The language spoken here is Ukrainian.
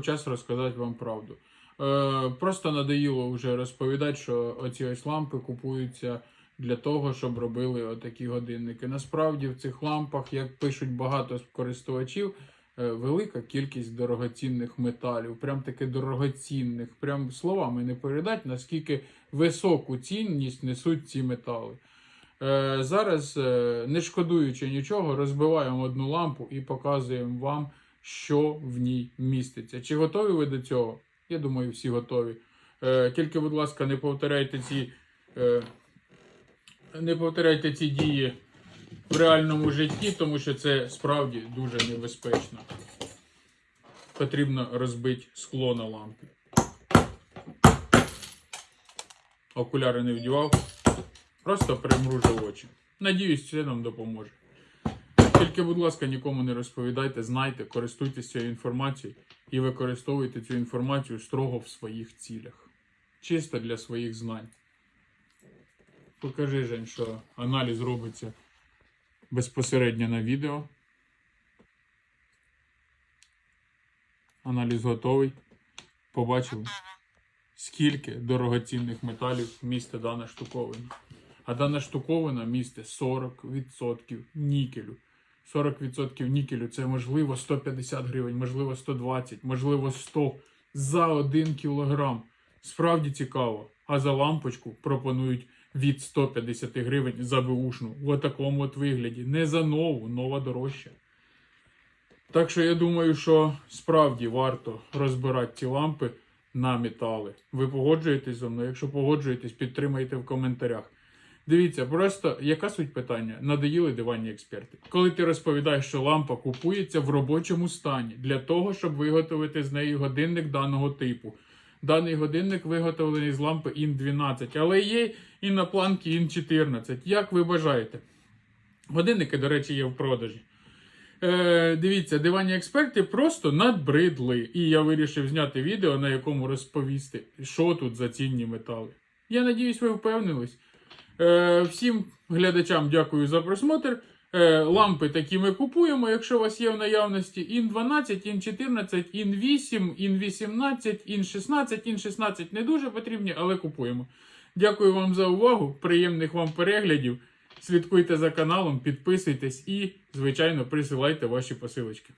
час розказати вам правду. Е, просто надоїло вже розповідати, що оці ось лампи купуються для того, щоб робили отакі годинники. Насправді в цих лампах, як пишуть багато користувачів, е, велика кількість дорогоцінних металів, прям таки дорогоцінних, прям словами не передать, наскільки високу цінність несуть ці метали. Е, зараз, е, не шкодуючи нічого, розбиваємо одну лампу і показуємо вам, що в ній міститься. Чи готові ви до цього? Я думаю, всі готові. Е, Тільки, будь ласка, не повторяйте ці, е, не повторяйте ці дії в реальному житті, тому що це справді дуже небезпечно. Потрібно розбити скло на лампі. Окуляри не вдівав. Просто примружив очі. Надіюсь, це нам допоможе. Тільки, будь ласка, нікому не розповідайте, знайте, користуйтесь цією інформацією і використовуйте цю інформацію строго в своїх цілях. Чисто для своїх знань. Покажи, Жень, що аналіз робиться безпосередньо на відео. Аналіз готовий. Побачили, скільки дорогоцінних металів містить дана штуковина. А дана штуковина містить 40% нікелю. 40% нікелю це можливо 150 гривень, можливо 120, можливо 100 за 1 кілограм. Справді цікаво. А за лампочку пропонують від 150 гривень за беушну. В такому от вигляді. Не за нову, нова дорожча. Так що я думаю, що справді варто розбирати ці лампи на метали. Ви погоджуєтесь зі мною? Якщо погоджуєтесь, підтримайте в коментарях. Дивіться, просто яка суть питання? Надоїли диванні експерти. Коли ти розповідаєш, що лампа купується в робочому стані для того, щоб виготовити з неї годинник даного типу. Даний годинник виготовлений з лампи IN 12, але є і на планки IN 14. Як ви бажаєте? Годинники, до речі, є в продажі. Е, дивіться, диванні експерти просто надбридли. І я вирішив зняти відео, на якому розповісти, що тут за цінні метали. Я надіюсь, ви впевнились. Е, всім глядачам дякую за просмотр. Е, лампи такі ми купуємо, якщо у вас є в наявності ін 12, ін 14, ін 8, ін 18, ін 16, ін 16 не дуже потрібні, але купуємо. Дякую вам за увагу. Приємних вам переглядів. Слідкуйте за каналом, підписуйтесь і, звичайно, присилайте ваші посилочки.